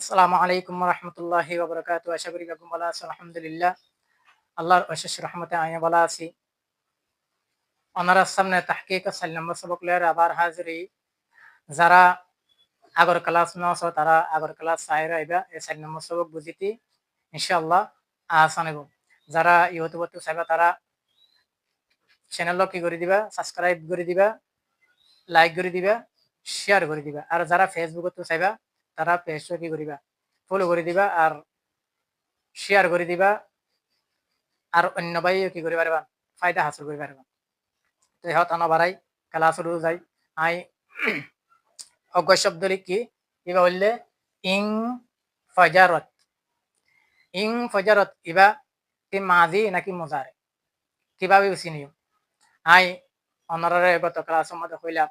আসসালামু আলাইকুম রহমতুল্লাহি ওবরাকাত আশা করি বেগম ভালো আছেন আলহামদুলিল্লাহ আল্লাহর অশেষ রহমতে আমি ভালো আছি ওনারার সামনে তাহকিক চার নম্বর সবক লেয়ার আবার হাজিরি যারা আগর ক্লাস নস তারা আগর ক্লাস চাই আইবা এই চার নম্বর সবক বুঝিতি ইনশাআল্লাহ আসানিব যারা ইউটিউবত চাইবা তারা চ্যানেল কি করে দিবা সাবস্ক্রাইব করে দিবা লাইক করে দিবা শেয়ার করে দিবা আর যারা ফেসবুকত চাইবা তারা পেজটা কি করিবা ফলো করে দিবা আর শেয়ার করে দিবা আর অন্য ভাই কি করে পারবা ফায়দা হাসিল করে পারবা তো ইহত আনা বাড়াই খেলা শুরু যাই আই অজ্ঞ শব্দ লিখি ইবা বললে ইং ফজারত ইং ফজারত ইবা কি মাজি নাকি মজারে কীভাবে বেশি নিয়ম। আই অনারে গত ক্লাসের মধ্যে হইলাম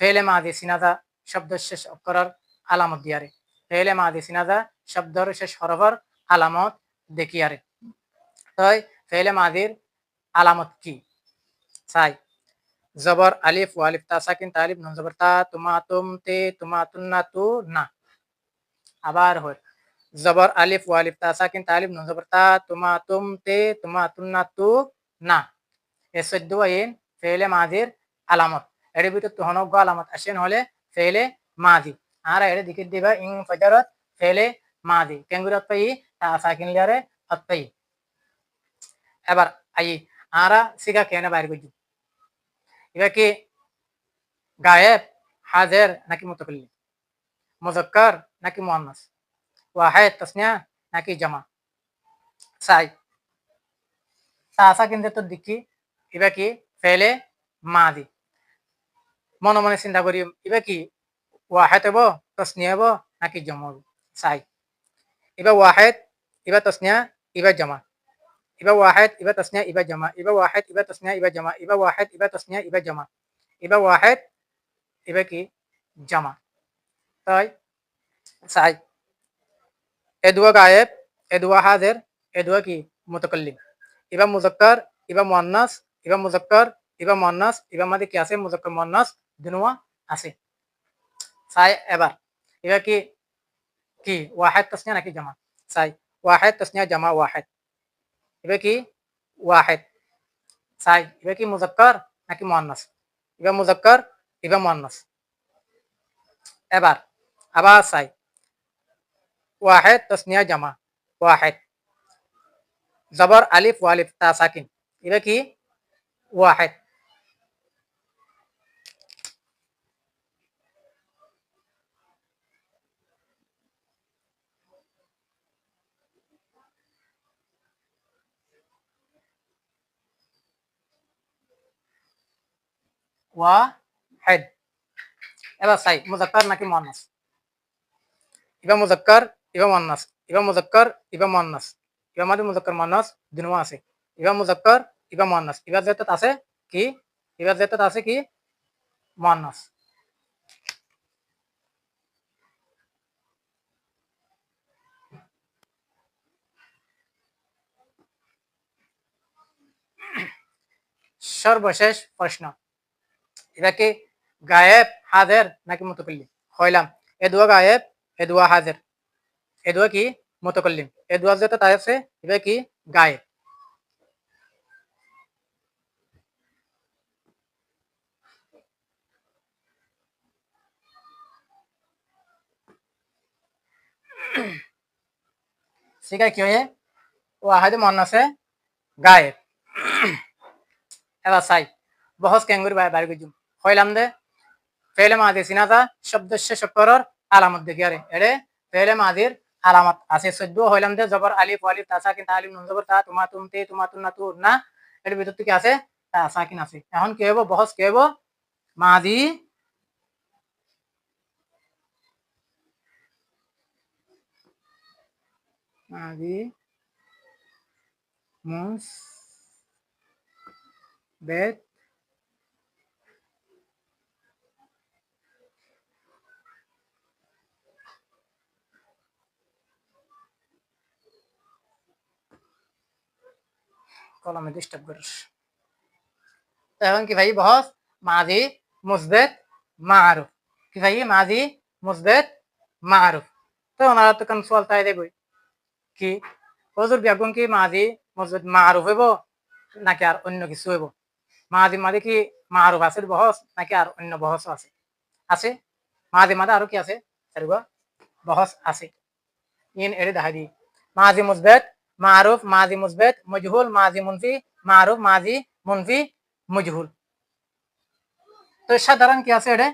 ফেলে মাজি সিনাদা শব্দ শেষ অক্ষরের আলামত দিয়ারে। ফেলে মাদি সিনাদা শব্দর শেষ হরফর আলামত দেখিয়ারে। তাই ফেলে মাদির আলামত কি? চাই। জবর আলিফ ওয়ালিফ তা সাকিন তালিফ নুন জবর তা তুমা তুম তে তুমা তুন্না তু না। আবার হয় জবর আলিফ ওয়ালিফ তা সাকিন তালিফ নুন জবর তা তুমা তুম তে তুমা তুন্না তু না। এ চোদ্দ আইন ফেলে মাদির আলামত। এর ভিতর তুহনজ্ঞ আলামত আসেন হলে ফেলে মাদি। আর এটা দিকে দিবা ইং ফজরত ফেলে মাদি কেঙ্গুর অতপাই সাইকেল লিয়ারে অতপাই এবার আই আরা সিগা কেনে বাইর গজি এবার কি গায়েব হাজের নাকি মুতকল্লি মুজক্কর নাকি মুআন্নাস ওয়াহিদ তাসনিয়া নাকি জামা সাই সাসা কিন্তু তো দিকি এবার কি ফেলে মাদি মনে মনে চিন্তা করি এবার কি ওয়াহেদ হব তসনিয়া হব নাকি জমা হব চাই এবার ওয়াহেদ এবার তসনিয়া এবার জমা এবার ওয়াহেদ এবার তসনিয়া এবার জমা এবার ওয়াহেদ এবার তসনিয়া এবার জমা এবার ওয়াহেদ এবার তসনিয়া এবার জমা এবার ওয়াহেদ এবার কি জমা তাই চাই এদুয়া গায়েব এদুয়া হাজের এদুয়া কি মুতকল্লিম এবার মুজক্কর এবার মুয়ান্নাস এবার মুজক্কর এবার মুয়ান্নাস এবার মাঝে কি আছে মুজক্কর মুয়ান্নাস দুনুয়া আছে সাই এবার এবার কি কি ওয়াহেদ তসনিয়া নাকি জামা সাই ওয়াহেদ তসনিয়া জামা ওয়াহেদ এবার কি ওয়াহেদ সাই এবার কি মুজক্কর নাকি মুয়ান্নাস এবার মুজক্কর এবার মুয়ান্নাস এবার আবার সাই ওয়াহেদ তসনিয়া জামা ওয়াহেদ জবর আলিফ ওয়ালিফ তা সাকিন এবার কি ওয়াহেদ ওয়াহেদ এবার সাই মুজাক্কার নাকি মুয়ান্নাস ইবা মুজাক্কার ইবা মুয়ান্নাস ইবা মুজাক্কার ইবা মুয়ান্নাস ইবা মাদি মুজাক্কার মুয়ান্নাস দুনুয়া আছে ইবা মুজাক্কার ইবা মুয়ান্নাস ইবা যেটা আছে কি ইবা যেটা আছে কি মুয়ান্নাস সর্বশেষ প্রশ্ন এটা কি গায়েব, হাজের নাকি মুতকল্লিম? হইলাম এ দুয়া গায়েব, এ দুয়া হাজের। এ কি মুতকল্লিম? এ দুয়া যেটা তাই আছে এটা কি গায়েব। শিখায় কি হয়ে ও আহাদে মন আছে, গায়েব। এবার চাই, বহস ক্যাঙ্গুরি বাইর গজুম। হইলাম দে। ফেলে মাদি সিনাদা শব্দ শেষ অক্ষরের আলামত দেখি আরে। এড়ে ফেলে মাদির আলামত আছে। সদ্য হইলাম দে, জবর আলিফ আলিফ, তাসা কিন আলিফ নুন জবর তা, তোমা তুম তে, তোমা তুম না তু না। এর ভিতর থেকে আছে তা সাকিন আছে। এখন কি হব বহস কি হব মাদি মাদি মুস বেত কলমে ডিস্টার্ব করিস। এখন কি ভাই বহস? মাঝি, মুসবেত, মারুফ। কি ভাই, মাঝি, মুসবেত, মারুফ। তো ওনারা তো কান সোয়াল তাই দেবই কি? হজুর বেগুন কি মাঝি মসজিদ মারুফ হইব? নাকি আর অন্য কিছু হইব? মাঝি মাঝি কি মারুফ আছে বহস? নাকি আর অন্য বহস আছে? আছে? মাঝি মাঝে আরও কি আছে? বহস আছে। ইন এড়ে দেখা দি। মাঝি, মুসবেত মারুফ মাঝি মুসবেত মজহুল মাঝি মুনফি মারুফ মাঝি মুনফি মজহুল তো সাধারণ কি আছে এটা?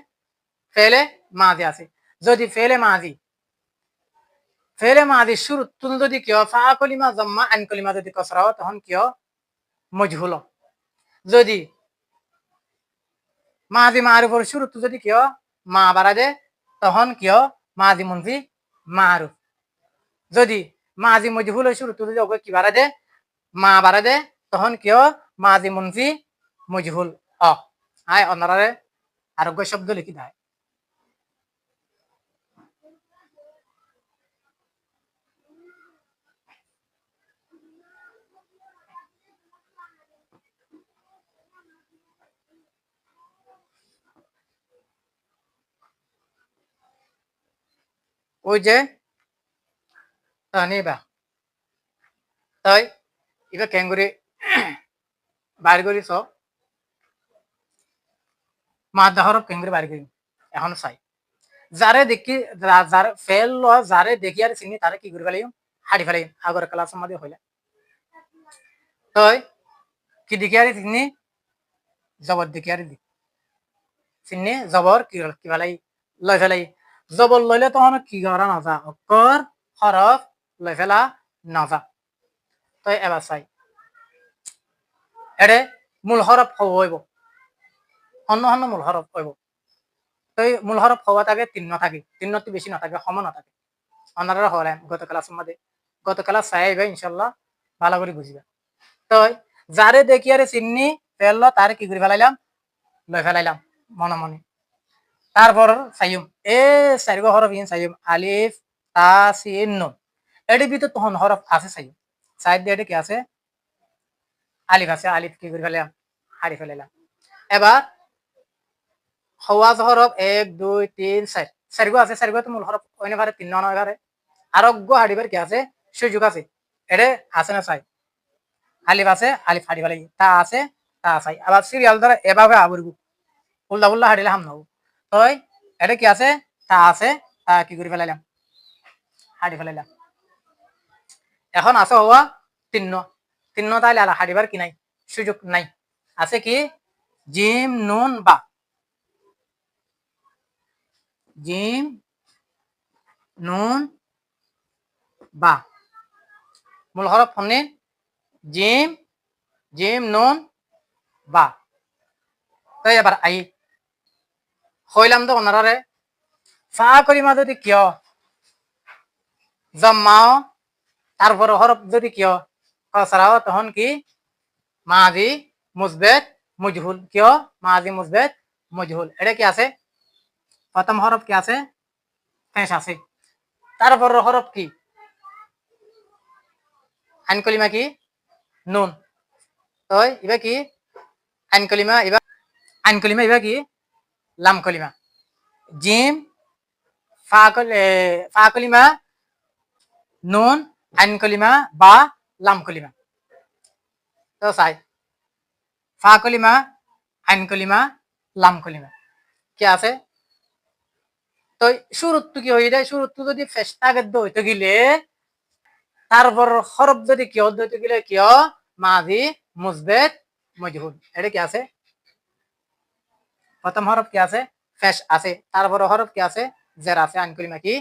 ফেলে মাঝি আছে। যদি ফেলে মাঝি ফেলে মাঝি শুরু তুল যদি কিয়, ফা কলিমা জম্মা আন কলিমা যদি কসরা হয় তখন কিয়? মজহুল। যদি মাঝি মারুফর শুরু তুল যদি কিয়? মা বাড়া দে তখন কিয়? মাঝি মুনফি, মারুফ। যদি মাঝি মজহুল শুরু তুল যদি কি বাড়া দে, মা বাড়া দে তখন কিয় মাঝি মুনফি মজহুল অ আয় অনারে আরোগ্য শব্দ লিখি দেয় ওই যে নিবা তাই, এবার ক্যাঙ্গুরি বাইর করিস মাদা হরফ কেঙ্গুরি বাইর করি এখন চাই। যারে দেখি ফেল ল যারে দেখি আর চিনি, তারে কি করে ফেলাই হাড়ি ফেলাই আগর ক্লাস মধ্যে হইলে তই, কি দেখি আর চিনি? জবর দেখি আর চিনি জবর কি কি ফেলাই লই ফেলাই। জবর লইলে তখন কি করা নাযা অক্ষর হরফ লই ফেলা নাযা তই এবার চাই। এড়ে মূল হরফ হইব অন্য অন্য মূল হরফ হইব তো মূল হরফ হওয়া থাকে তিন্ন থাকে তিন্নটি বেশি নাথাকে, সম নাথাকে। অনারা হলেন গত ক্লাসের মধ্যে গত ক্লাস চাইবে ইনশাল্লাহ ভালো করে বুঝবে তো যারে দেখি আরে চিন্নি ফেলল তারে কি করে ফেলাইলাম লই ফেলাইলাম মনে মনে। তারপর সাইম এ চারিগ হরফ ইন সাইম আলিফ, তা সিন নুন। এটির ভিতর তখন হরফ আছে সাইম সাইড দিয়ে কি আছে? আলিফ আছে, আলিফ কি করে ফেলাম হারি ফেলাইলাম এবার হওয়াজ হরফ এক, দুই, তিন চার চারিগো আছে চারিগো তো মূল হরফ অন্য পারে তিন নয় পারে আরোগ্য হাড়িবার কি আছে? সুযোগ আছে। এটা আছে না চাই? আলিফ আছে, আলিফ হাড়ি ফেলাই তা আছে, তা চাই। আবার সিরিয়াল দ্বারা এভাবে আবরব উল্টা উল্টা হাড়িলে হাম নহব। তই এটা কি আছে? তা আছে, তা কি করে ফেলাইলাম হাড়ি ফেলাইলাম এখন আছে হওয়া তিন্ন। তিন্ন তাহলে আলা হাড়িবার কি নাই? সুযোগ নাই। আছে কি? জিম, নুন, বা। জিম, নুন, বা। মূল হরফ ফোনে জিম জিম, নুন, বা। তাই এবার আই। হইলাম তো ওনারে ফা করিমা যদি কিয়? জম্মাও তারপর হরফ যদি কিয়? কসরাও তখন কি? মাজি মুজবেত মজহুল। কিয়? মাজি মুজবেত মজহুল। এটা কি আছে? প্রথম হরফ কি আছে? ফেঁস আছে। তারপর হরফ কি? আইন কলিমা কি? নুন। তো এবার কি? আইন কলিমা এবার আইন কলিমা এবার কি? লাম কলিমা। জিম ফা কলিমা, নুন আইন কলিমা বা লাম কলিমা। তো চাই। ফা কলিমা, আইন কলিমা, লাম কলিমা। কি আছে? তো শুরুত্ব কি হয়ে যায় শুরুত্ব যদি ফেস্তাগেদ্য হইতে গেলে তারপর হরফ যদি কি হইতে গেলে কিয়? মাঝি, মুজবেদ, মজহুদ। এটা কি আছে? প্রথম হরফ কি আছে? ফেস আছে। তারপর হরফ কি আছে? জের আছে। আনকলিমা কি?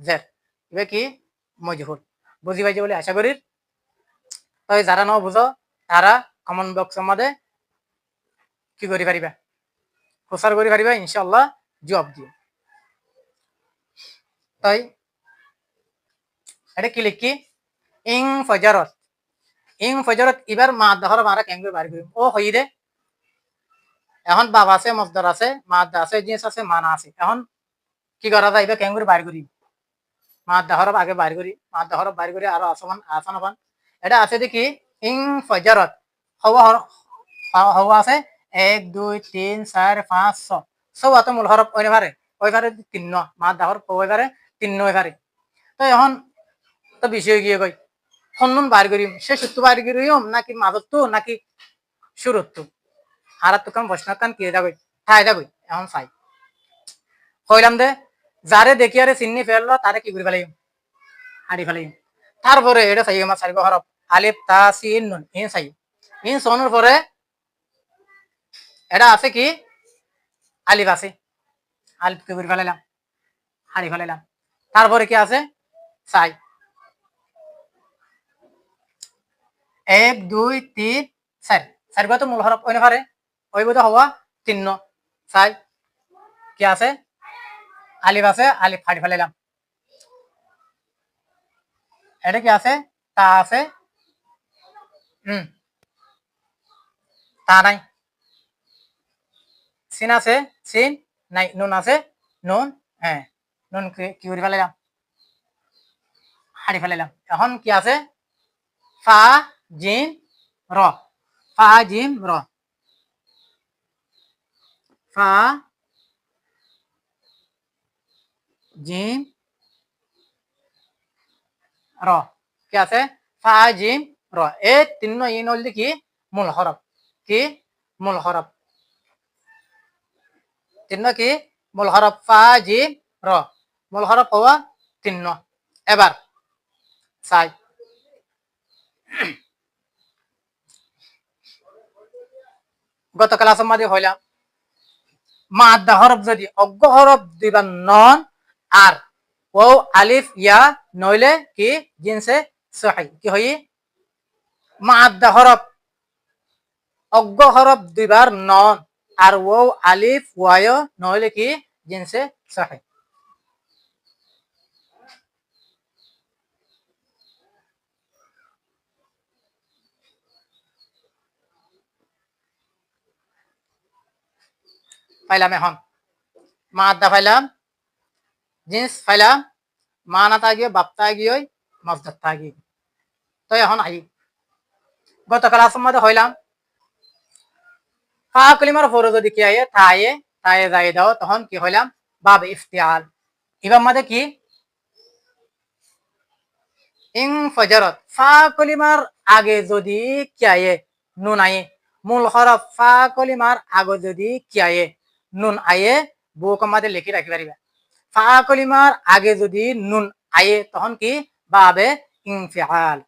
জের এবার কি? মজহুদ। বুঝি পাইছে বলে আশা করি তো যারা ন বুঝো তারা কমন বক্স মধ্যে কি করি পারিবা প্রচার করি পারিবা ইনশাল্লাহ জবাব দিও তাই, এটা কি লিখি? ইং ফজরত ইং ফজরত এবার মা দহর মারা কেঙ্গে বাড়ি করিম ও হই দে। এখন বাবা আছে মজদর আছে মা আছে জিনিস আছে, মানা আছে। এখন কি করা যায় এবার বাড়ি করি মা দহর আগে বাড়ি করি মা দহর বাড়ি করি আরও আসমান আসান আপান এটা আছে দেখি, ইং ফজরত হওয়া হওয়া আছে। এক, দুই, তিন চার পাঁচ, ছ। সব এত মূল হরফ ওই পারে ওই পারে তিন মা দাহর ওই পারে তিন ওই পারে তো এখন তো বিষয় গিয়ে কই হন্নুন বাইর করিম সে সত্য বাইর করিম নাকি মাদত্তু নাকি সুরত্তু আর তো কাম বসনা কান কে যাবই ঠাই যাবই এখন চাই। কইলাম দে। যারে দেখি আরে চিন্নি ফেলল তারে কি করে ফেলাই হাড়ি ফেলাই তারপরে এটা চাই আমার চারিব হরফ আলিফ, তা সিন নুন ইন চাই। ইন সনের পরে এটা আছে কি? আলিফ আছে। আলিফ কি করে ফেলাইলাম? হাড়ি ফেলাইলাম। তারপরে কি আছে? চাই। এক, দুই, তিন চার চার তো মূল হরফ ওই পারে ওই বোধ হওয়া চাই। কি আছে? আলিফ আছে, আলিফ ফাড়ি ফেলাইলাম এটা কি আছে? তা আছে। হুম। তা নাই। সিন আছে, সিন নাই, নুন আছে, নুন হ্যাঁ নুন কি করে ফেলাইলাম হাড়ি ফেলাইলাম এখন কি আছে? ফা, জিম, র। ফা, জিম, র। ফা জিম। র কি আছে? ফা জিম। র এই তিন ইন হল কি? মূল হরফ কি? মূল হরফ তিন কি? মূল হরফ ফা জিম। র মূল হরফ হওয়া তিন এবার চাই। গত ক্লাস মাঝে হইলাম। মাদ্দা হরফ যদি অজ্ঞ হরফ দিবা নন আর। ও আলিফ, ইয়া, নইলে কি, জিনসে সহাই কি হই? মাদ্দা হরফ। অজ্ঞ হরফ দিবার নন। আর ও আলিফ, ওয়ায়, নইলে কি, জিনসে সহাই পাইলাম এখন। মাদ্দা পাইলাম। জিন্স পাইলাম মানা তাগিয়ে বাপ্তা গিয়ে মজদার তাগি তো এখন আই গতকাল আসমতে হইলাম। ফা কলিমার পরে যদি কি আয়ে তায়ে তায়ে যাই দাও, তখন কি হইলাম? বাব ইফতিয়াল। এবার মাঝে কি? ইং ফজরত ফা কলিমার আগে যদি কি আয়ে নুন আয়ে মূল হরফ ফা কলিমার আগে যদি কি আয়ে নুন আয়ে বউ কমাতে লিখি রাখি পারিবা ফা কলিমার আগে যদি নুন আয়ে, তখন কি? বাবে ইনফিআল।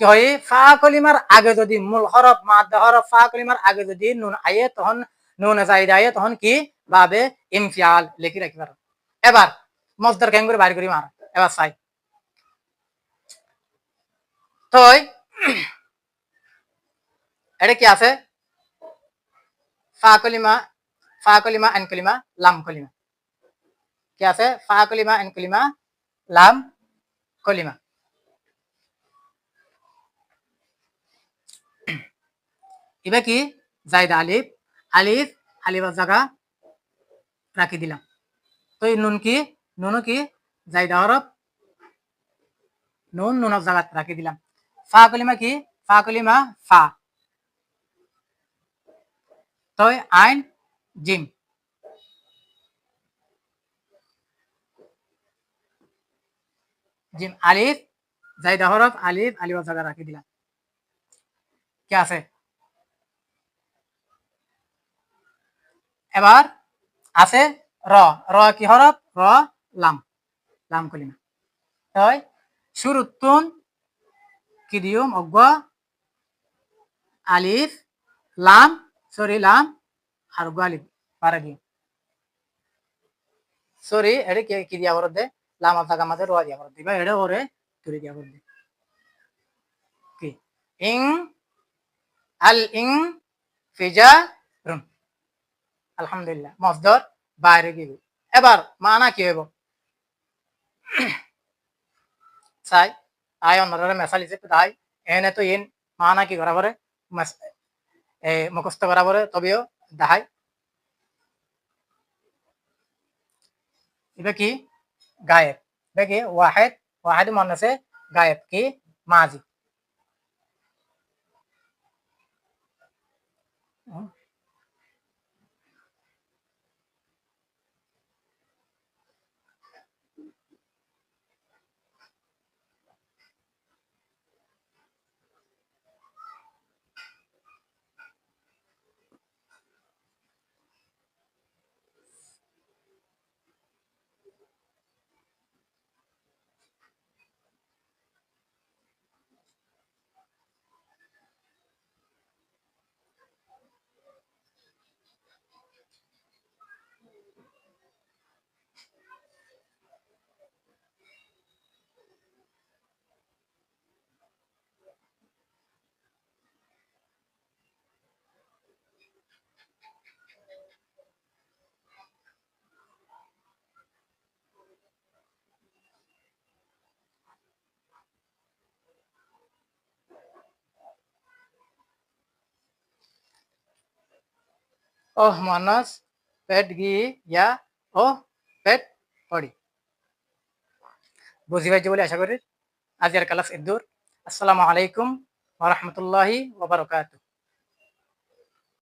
কি হয়? ফা আগে যদি মূল হরফ মাদ্দা হরফ ফা কলিমার আগে যদি নুন আয়ে, তখন নুন জাইদ আয়ে, তখন কি? বাবে ইমফিয়াল লিখি রাখি এবার মজদার কেন করে বাইর করি মার, এবার চাই। তো এটা কি আছে? ফা কলিমা, ফা এন কলিমা, লাম কলিমা। কি আছে? ফা কলিমা, এন কলিমা, লাম কলিমা। এবার কি? জায়দা আলিফ আলিফ আলিফের জায়গা রাখি দিলাম। তো এই নুন কি? নুনও কি জায়দা হরফ নুন নুনের জায়গা রাখি দিলাম। ফা কলিমা কি? ফা কলিমা ফা। তো আইন জিম জিম আলিফ। জায়দা হরফ আলিফ আলিফের জায়গা রাখি দিলাম। কি আছে? এবার আছে র। র কি হরফ র লাম লাম কলিমা। তাই শুরুতুন কি দিউম অজ্ঞ, আলিফ, লাম সরি লাম আর অজ্ঞ আলিফ পারে দিও সরি এটা কি কি দিয়া করে দে? লাম থাকা মাঝে র দিয়া করে দিবা এটা ওরে তুলি দিয়া করে দে। কি? ইং, আল ইং, ফিজা রুম আলহামদুলিল্লাহ মজদর বাইরে গিয়ে এবার মানা কি হইব? চাই আই অন্যরা মেসাল হিসেবে তাই এনে তো ইন মানা কি করা পরে মুখস্থ করা পরে তবেও দাহাই এটা কি গায়েব কি ওয়াহেদ ওয়াহেদ মনে আছে গায়েব কি মাজি ওহ মানাস পেট গি ইয়া ও পেট পড়ি বুঝি পাইছি বলে আশা করি আজকের ক্লাস এদুর আসসালামু আলাইকুম ওয়া রাহমাতুল্লাহি ওয়া বারাকাতুহু